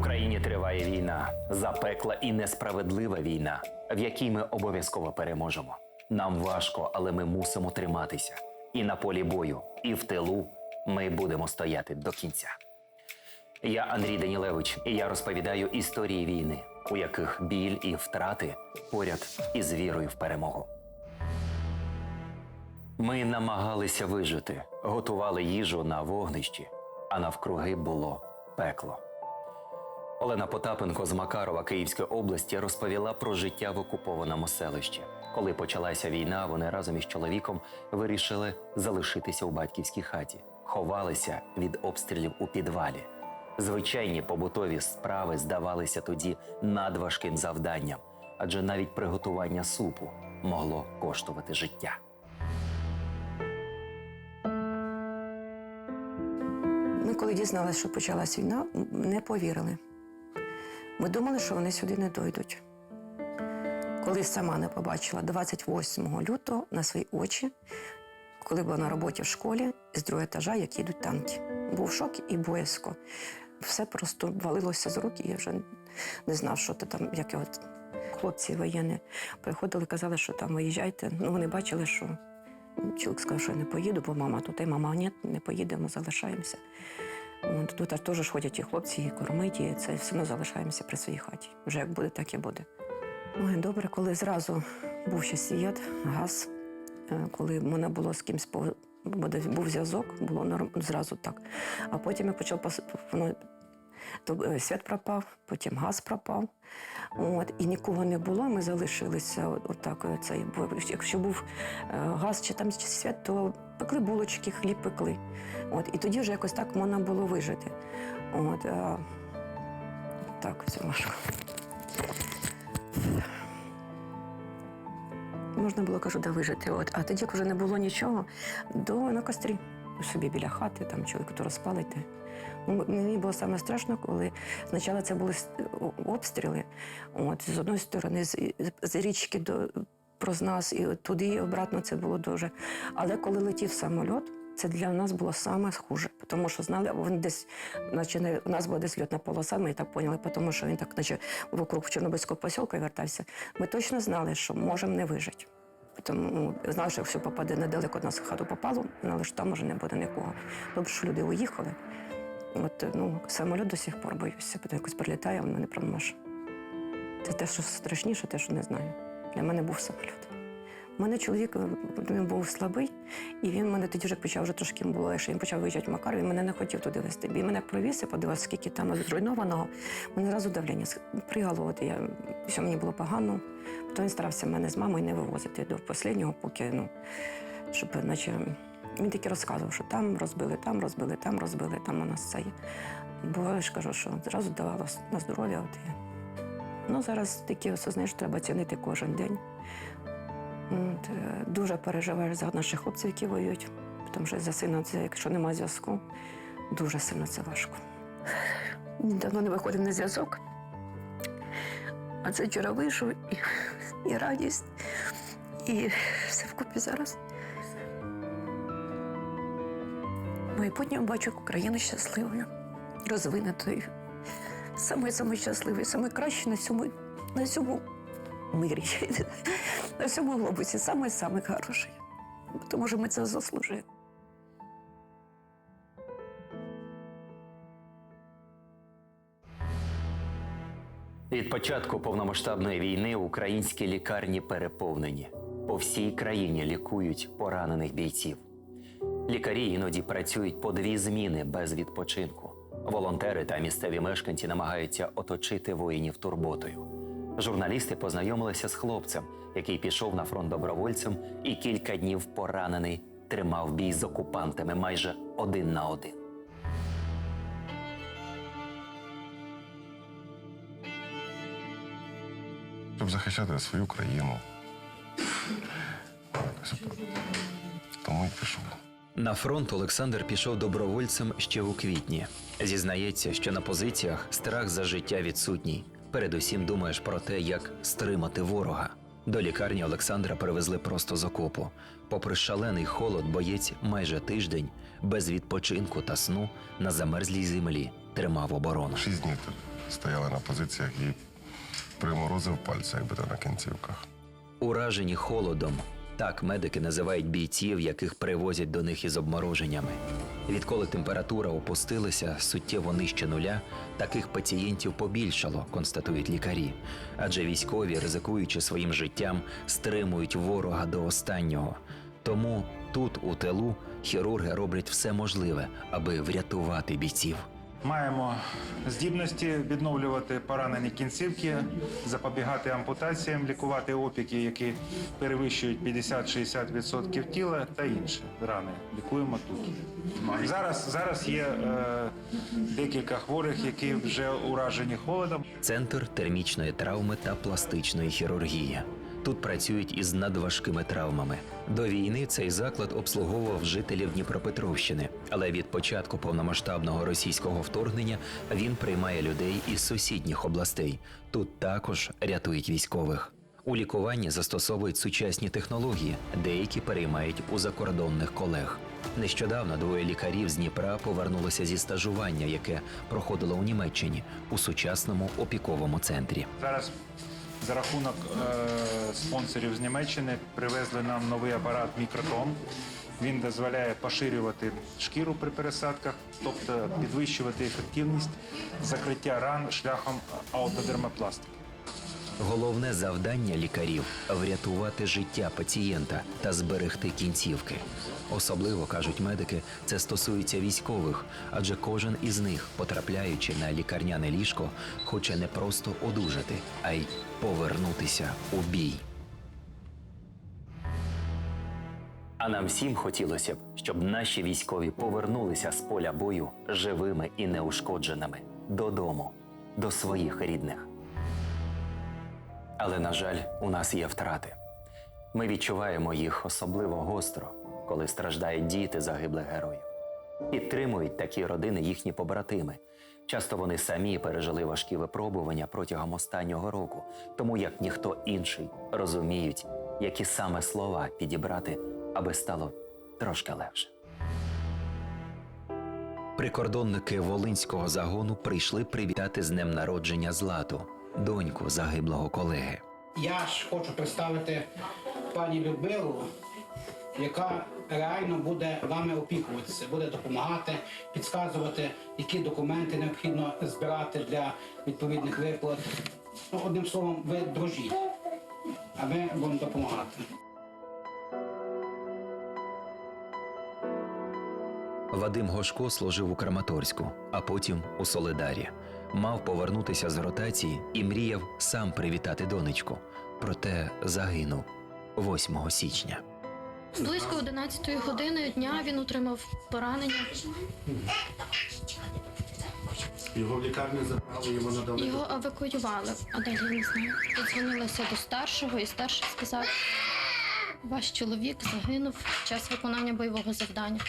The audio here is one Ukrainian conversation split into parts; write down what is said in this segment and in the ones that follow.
Україні триває війна, запекла і несправедлива війна, в якій ми обов'язково переможемо. Нам важко, але ми мусимо триматися. І на полі бою, і в тилу ми будемо стояти до кінця. Я Андрій Данілевич, і я розповідаю історії війни, у яких біль і втрати поряд із вірою в перемогу. Ми намагалися вижити, готували їжу на вогнищі, а навкруги було пекло. Олена Потапенко з Макарова Київської області розповіла про життя в окупованому селищі. Коли почалася війна, вони разом із чоловіком вирішили залишитися у батьківській хаті, ховалися від обстрілів у підвалі. Звичайні побутові справи здавалися тоді надважким завданням, адже навіть приготування супу могло коштувати життя. Ми коли дізналися, що почалась війна, не повірили. Ми думали, що вони сюди не дойдуть. Коли сама не побачила 28 лютого на свої очі, коли була на роботі в школі, з другого етажа, як їдуть танки. Був шок і боязко. Все просто валилося з рук, і я вже не знав, що то там, яке от хлопці воєнні приходили, казали, що там виїжджайте. Ну, вони бачили, що чоловік сказав, що я не поїду, бо мама тут, і мама, ні, не поїдемо, залишаємося. От, тут теж ходять і хлопці, і кормить, і це все одно залишаємося при своїй хаті. Вже як буде, так і буде. Ой, добре, коли зразу був ще світ, газ, е, коли мене було з кимсь був зв'язок, було норм, зразу так. А потім я почав воно, то е, світ пропав, потім газ пропав. От, і нікого не було, ми залишилися отак. е, Цей, якщо був е, газ чи там чи світ, то пекли булочки, хліб пекли. От, і тоді вже якось так можна було вижити. От, а, так, все важко. Можна було, кажу, да вижити. От. А тоді, як вже не було нічого, до на кострі. Собі біля хати, там чоловік то розпалити. Ну, мені було саме страшно, коли спочатку це були обстріли. От, з одної сторони, з, з річки до проз нас, і туди і обратно це було дуже. Але коли летів самоліт, це для нас було саме хуже, тому що знали, він десь, наче не, у нас була десь льотна полоса, ми так поняли, тому що він так, наче вокруг Чорнобильського посілка вертався. Ми точно знали, що можемо не вижити. Тому ну, знали, що якщо попаде недалеко від нас в хату попало, але ж там вже не буде нікого. Добре, що люди уїхали. От ну, самоліт до сих пор боюся, бо якось прилітає, воно не проможе. Це те, що страшніше, те, що не знаю. Для мене був самоліт. У мене чоловік він був слабий, і він мене тоді вже почав вже трошки було легше. Він почав виїжджати в Макар, він мене не хотів туди везти. Він мене провіз, я подивився, скільки там зруйнованого. Мене разу давлення пригало. От я все мені було погано. Потім він старався мене з мамою не вивозити до останнього, поки ну, щоб наче. Він тільки розказував, що там розбили, там розбили, там розбили, там у нас це є. Бо я ж кажу, що зразу давало на здоров'я. Ну, зараз такі осознаєш, треба цінити кожен день. Е, дуже переживаєш за наших хлопців, які воюють, тому що за сина, якщо немає зв'язку, дуже сильно це важко. Давно не виходив на зв'язок. А це вчора вийшов і, і радість, і все вкупі зараз. Майбутнє бачу Україну щасливою, розвинутою, саме саме щасливою, саме на цьому, на цьому мирі, на цьому глобусі, саме саме хороший. Тому що ми це заслужили. Від початку повномасштабної війни українські лікарні переповнені. По всій країні лікують поранених бійців. Лікарі іноді працюють по дві зміни без відпочинку. Волонтери та місцеві мешканці намагаються оточити воїнів турботою. Журналісти познайомилися з хлопцем, який пішов на фронт добровольцем і кілька днів поранений тримав бій з окупантами майже один на один. щоб захищати свою країну. Тому і пішов. На фронт Олександр пішов добровольцем ще у квітні. Зізнається, що на позиціях страх за життя відсутній. Передусім думаєш про те, як стримати ворога. До лікарні Олександра перевезли просто з окопу. Попри шалений холод, боєць майже тиждень без відпочинку та сну на замерзлій землі тримав оборону. Шість днів стояли на позиціях і приморозив пальці, якби то на кінцівках. Уражені холодом. Так медики називають бійців, яких привозять до них із обмороженнями. Відколи температура опустилася суттєво нижче нуля, таких пацієнтів побільшало, констатують лікарі. Адже військові, ризикуючи своїм життям, стримують ворога до останнього. Тому тут, у тилу, хірурги роблять все можливе, аби врятувати бійців. Маємо здібності відновлювати поранені кінцівки, запобігати ампутаціям, лікувати опіки, які перевищують 50-60% тіла та інші рани. Лікуємо тут. Зараз, зараз є е, декілька хворих, які вже уражені холодом. Центр термічної травми та пластичної хірургії. Тут працюють із надважкими травмами. До війни цей заклад обслуговував жителів Дніпропетровщини, але від початку повномасштабного російського вторгнення він приймає людей із сусідніх областей. Тут також рятують військових. У лікуванні застосовують сучасні технології, деякі переймають у закордонних колег. Нещодавно двоє лікарів з Дніпра повернулися зі стажування, яке проходило у Німеччині у сучасному опіковому центрі. Зараз за рахунок е, спонсорів з Німеччини привезли нам новий апарат мікротон. Він дозволяє поширювати шкіру при пересадках, тобто підвищувати ефективність закриття ран шляхом аутодермопластики. Головне завдання лікарів врятувати життя пацієнта та зберегти кінцівки. Особливо кажуть медики, це стосується військових, адже кожен із них, потрапляючи на лікарняне ліжко, хоче не просто одужати, а й повернутися у бій. А нам всім хотілося б, щоб наші військові повернулися з поля бою живими і неушкодженими додому, до своїх рідних. Але, на жаль, у нас є втрати. Ми відчуваємо їх особливо гостро, коли страждають діти загиблих героїв. Підтримують такі родини їхні побратими. Часто вони самі пережили важкі випробування протягом останнього року, тому як ніхто інший розуміють, які саме слова підібрати, аби стало трошки легше. Прикордонники Волинського загону прийшли привітати з днем народження Злату, доньку загиблого колеги. Я ж хочу представити пані Людмилу, яка реально буде вами опікуватися, буде допомагати, підказувати, які документи необхідно збирати для відповідних виплат. Ну, одним словом, ви дружіть, а ми будемо допомагати. Вадим Гошко служив у Краматорську, а потім у Солидарі. Мав повернутися з ротації і мріяв сам привітати донечку. Проте загинув 8 січня. Близько 11 години дня він отримав поранення. Його в лікарню забрали, його надали. Його евакуювали, а далі я не знаю. Подзвонилася до старшого, і старший сказав: ваш чоловік загинув під час виконання бойового завдання.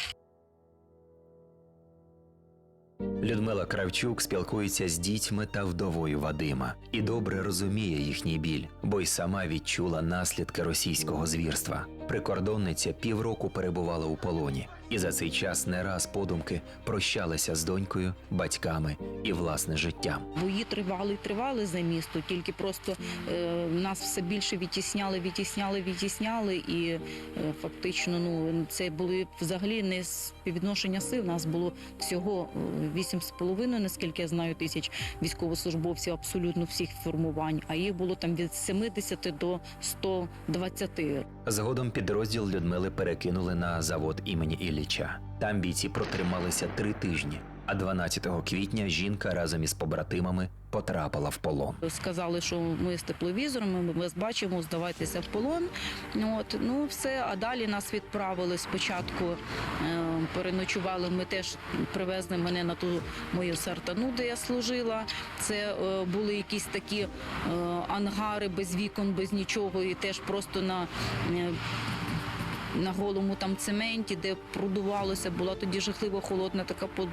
Людмила Кравчук спілкується з дітьми та вдовою Вадима і добре розуміє їхній біль, бо й сама відчула наслідки російського звірства. Прикордонниця півроку перебувала у полоні, і за цей час не раз подумки прощалася з донькою, батьками і власне життям. Бої тривали, тривали за місто, тільки просто е, нас все більше відтісняли, відтісняли, відтісняли, і е, фактично, ну це були взагалі не співвідношення сил. Нас було всього е, вісім з половиною, наскільки я знаю, тисяч військовослужбовців абсолютно всіх формувань. А їх було там від 70 до 120. Згодом підрозділ Людмили перекинули на завод імені Ілліча. Там бійці протрималися три тижні. А 12 квітня жінка разом із побратимами потрапила в полон. Сказали, що ми з тепловізором, ми вас бачимо, здавайтеся в полон. От ну все. А далі нас відправили спочатку. Е, переночували. Ми теж привезли мене на ту мою сартану, де я служила. Це е, були якісь такі е, ангари без вікон, без нічого, і теж просто на. е, на голому там цементі, де продувалося, була тоді жахлива холодна така по-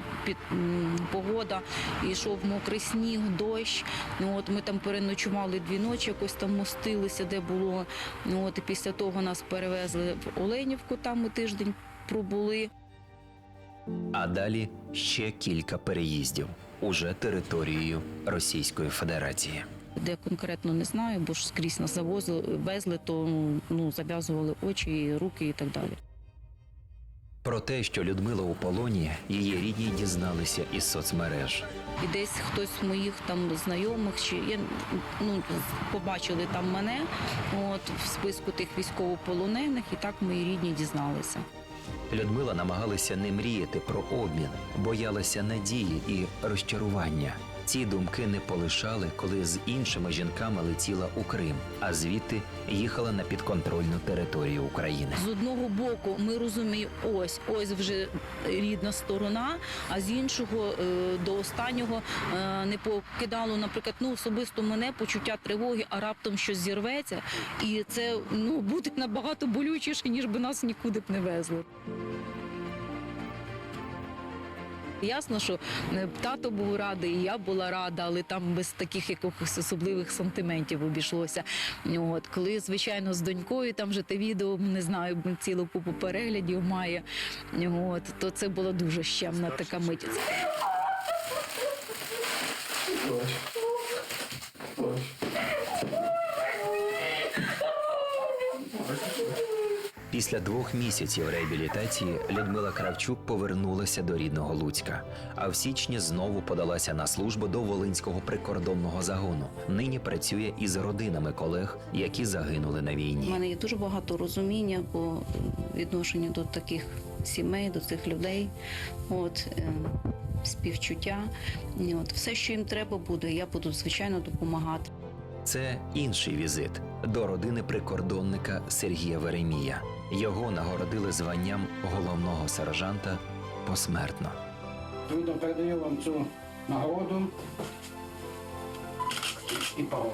погода. Йшов мокрий сніг, дощ. Ну, от ми там переночували дві ночі, якось там мостилися, де було. Ну, от, і після того нас перевезли в Оленівку, там ми тиждень пробули. А далі ще кілька переїздів уже територією Російської Федерації. Де конкретно не знаю, бо ж скрізь нас завозили, везли, то ну, зав'язували очі, руки і так далі. Про те, що Людмила у полоні, її рідні дізналися із соцмереж. І десь хтось з моїх там знайомих чи я ну побачили там мене, от в списку тих військовополонених, і так мої рідні дізналися. Людмила намагалася не мріяти про обмін, боялася надії і розчарування. Ці думки не полишали, коли з іншими жінками летіла у Крим, а звідти їхала на підконтрольну територію України. З одного боку, ми розуміємо, ось ось вже рідна сторона, а з іншого е, до останнього е, не покидало, наприклад, ну особисто мене почуття тривоги, а раптом щось зірветься, і це ну буде набагато болючіше, ніж би нас нікуди б не везли. Ясно, що е, тато був радий, і я була рада, але там без таких якихось особливих сантиментів обійшлося. От коли, звичайно, з донькою там вже те відео не знаю, цілу купу переглядів має. От то це була дуже щемна така мить. Після двох місяців реабілітації Людмила Кравчук повернулася до рідного Луцька, а в січні знову подалася на службу до Волинського прикордонного загону. Нині працює із родинами колег, які загинули на У війні. мене є дуже багато розуміння по відношенню до таких сімей, до цих людей. От е, співчуття. От все, що їм треба буде, я буду звичайно допомагати. Це інший візит до родини прикордонника Сергія Веремія. Його нагородили званням головного сержанта посмертно. Відповідно, передаю вам цю нагороду і погон.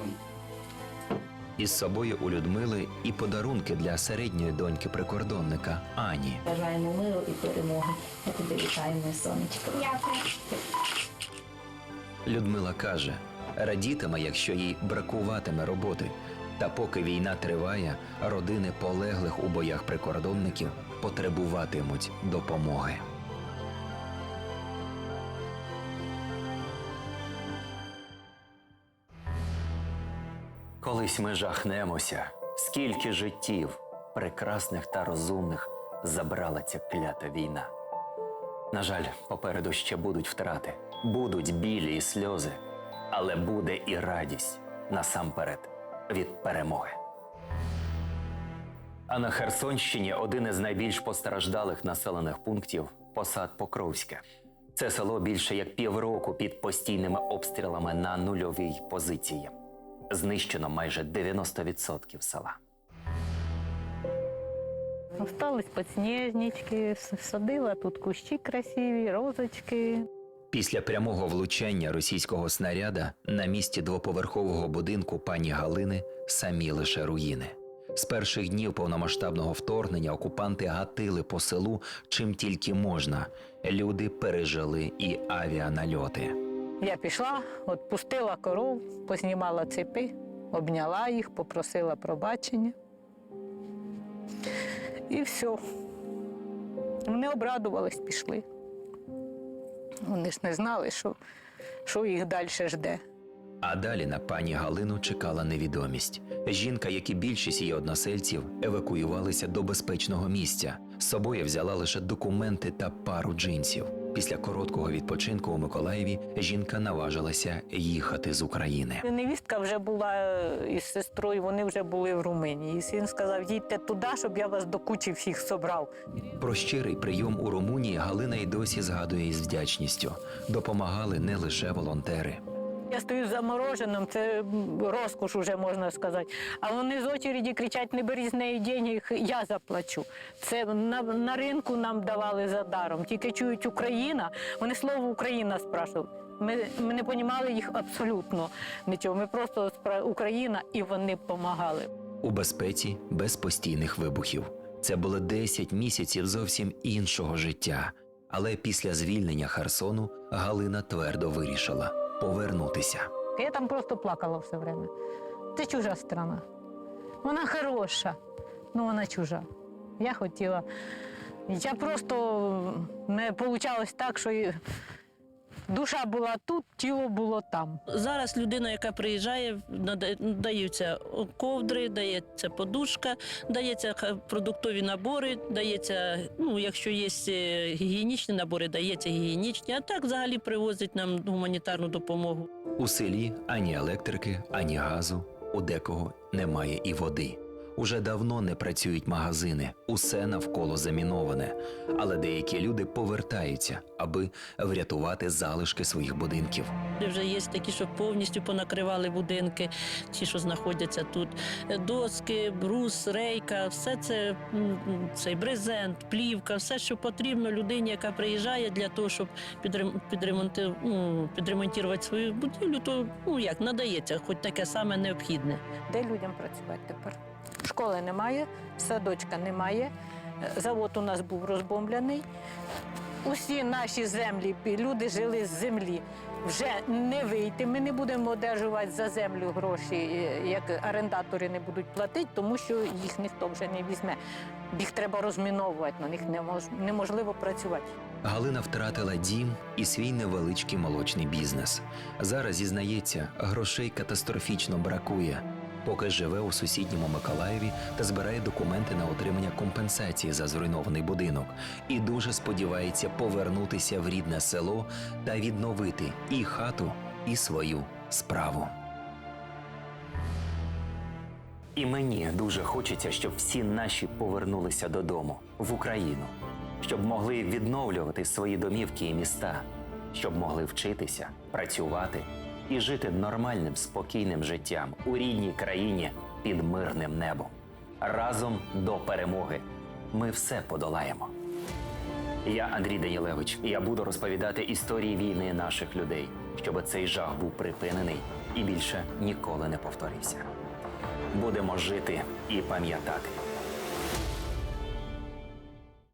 Із собою у Людмили і подарунки для середньої доньки прикордонника Ані. Бажаємо миру і перемоги. Ми тебе вітаємо, сонечко. Дякую. Людмила каже, радітиме, якщо їй бракуватиме роботи. Та поки війна триває, родини полеглих у боях прикордонників потребуватимуть допомоги. Колись ми жахнемося, скільки життів, прекрасних та розумних, забрала ця клята війна. На жаль, попереду ще будуть втрати, будуть білі і сльози, але буде і радість насамперед від перемоги. А на Херсонщині один із найбільш постраждалих населених пунктів посад Покровське. Це село більше як півроку під постійними обстрілами на нульовій позиції. Знищено майже 90% села. Остались підсніжнички, садила тут кущі красиві, розочки. Після прямого влучання російського снаряда на місці двоповерхового будинку пані Галини самі лише руїни. З перших днів повномасштабного вторгнення окупанти гатили по селу чим тільки можна. Люди пережили і авіанальоти. Я пішла, відпустила коров, познімала цепи, обняла їх, попросила пробачення. І все. Вони обрадувались, пішли. Вони ж не знали, що, що їх далі жде. А далі на пані Галину чекала невідомість. Жінка, як і більшість її односельців, евакуювалися до безпечного місця. З собою взяла лише документи та пару джинсів. Після короткого відпочинку у Миколаєві жінка наважилася їхати з України. Невістка вже була е, із сестрою, вони вже були в Румунії. І син сказав, їдьте туди, щоб я вас до кучі всіх собрав. Про щирий прийом у Румунії Галина й досі згадує із вдячністю. Допомагали не лише волонтери. Я стою замороженим, це розкош уже можна сказати. А вони з очереді кричать, не бери з неї денег, я заплачу. Це на, на ринку нам давали за даром. Тільки чують Україна, вони слово Україна спрашували. Ми, ми не розуміли їх абсолютно нічого. Ми просто Україна і вони допомагали. У безпеці без постійних вибухів. Це було 10 місяців зовсім іншого життя. Але після звільнення Херсону Галина твердо вирішила повернутися. Я там просто плакала все время. Це чужа страна. Вона хороша, але вона чужа. Я хотіла. Я просто не вийшло так, що душа була тут, тіло було там. Зараз людина, яка приїжджає, даються ковдри, дається подушка, дається ха- продуктові набори, дається, ну, якщо є е, гігієнічні набори, дається гігієнічні, а так взагалі привозять нам гуманітарну допомогу. У селі ані електрики, ані газу, у декого немає і води. Уже давно не працюють магазини, усе навколо заміноване. Але деякі люди повертаються, аби врятувати залишки своїх будинків. Вже є такі, що повністю понакривали будинки, ті, що знаходяться тут. Доски, брус, рейка, все це цей брезент, плівка, все, що потрібно людині, яка приїжджає для того, щоб підрем- підремонти, ну, підремонтувати свою будівлю, то ну як надається, хоч таке саме необхідне. Де людям працювати тепер? Школи немає, садочка немає. Завод у нас був розбомблений. Усі наші землі, люди жили з землі. Вже не вийти. Ми не будемо одержувати за землю гроші, е, як орендатори не будуть платити, тому що їх ніхто вже не візьме. Їх треба розміновувати, на них немож- неможливо працювати. Галина втратила дім і свій невеличкий молочний бізнес. Зараз зізнається, грошей катастрофічно бракує. Поки живе у сусідньому Миколаєві та збирає документи на отримання компенсації за зруйнований будинок, і дуже сподівається повернутися в рідне село та відновити і хату, і свою справу. І мені дуже хочеться, щоб всі наші повернулися додому в Україну, щоб могли відновлювати свої домівки і міста, щоб могли вчитися, працювати і жити нормальним, спокійним життям у рідній країні під мирним небом. Разом до перемоги ми все подолаємо. Я Андрій Данілевич, і я буду розповідати історії війни наших людей, щоб цей жах був припинений і більше ніколи не повторився. Будемо жити і пам'ятати.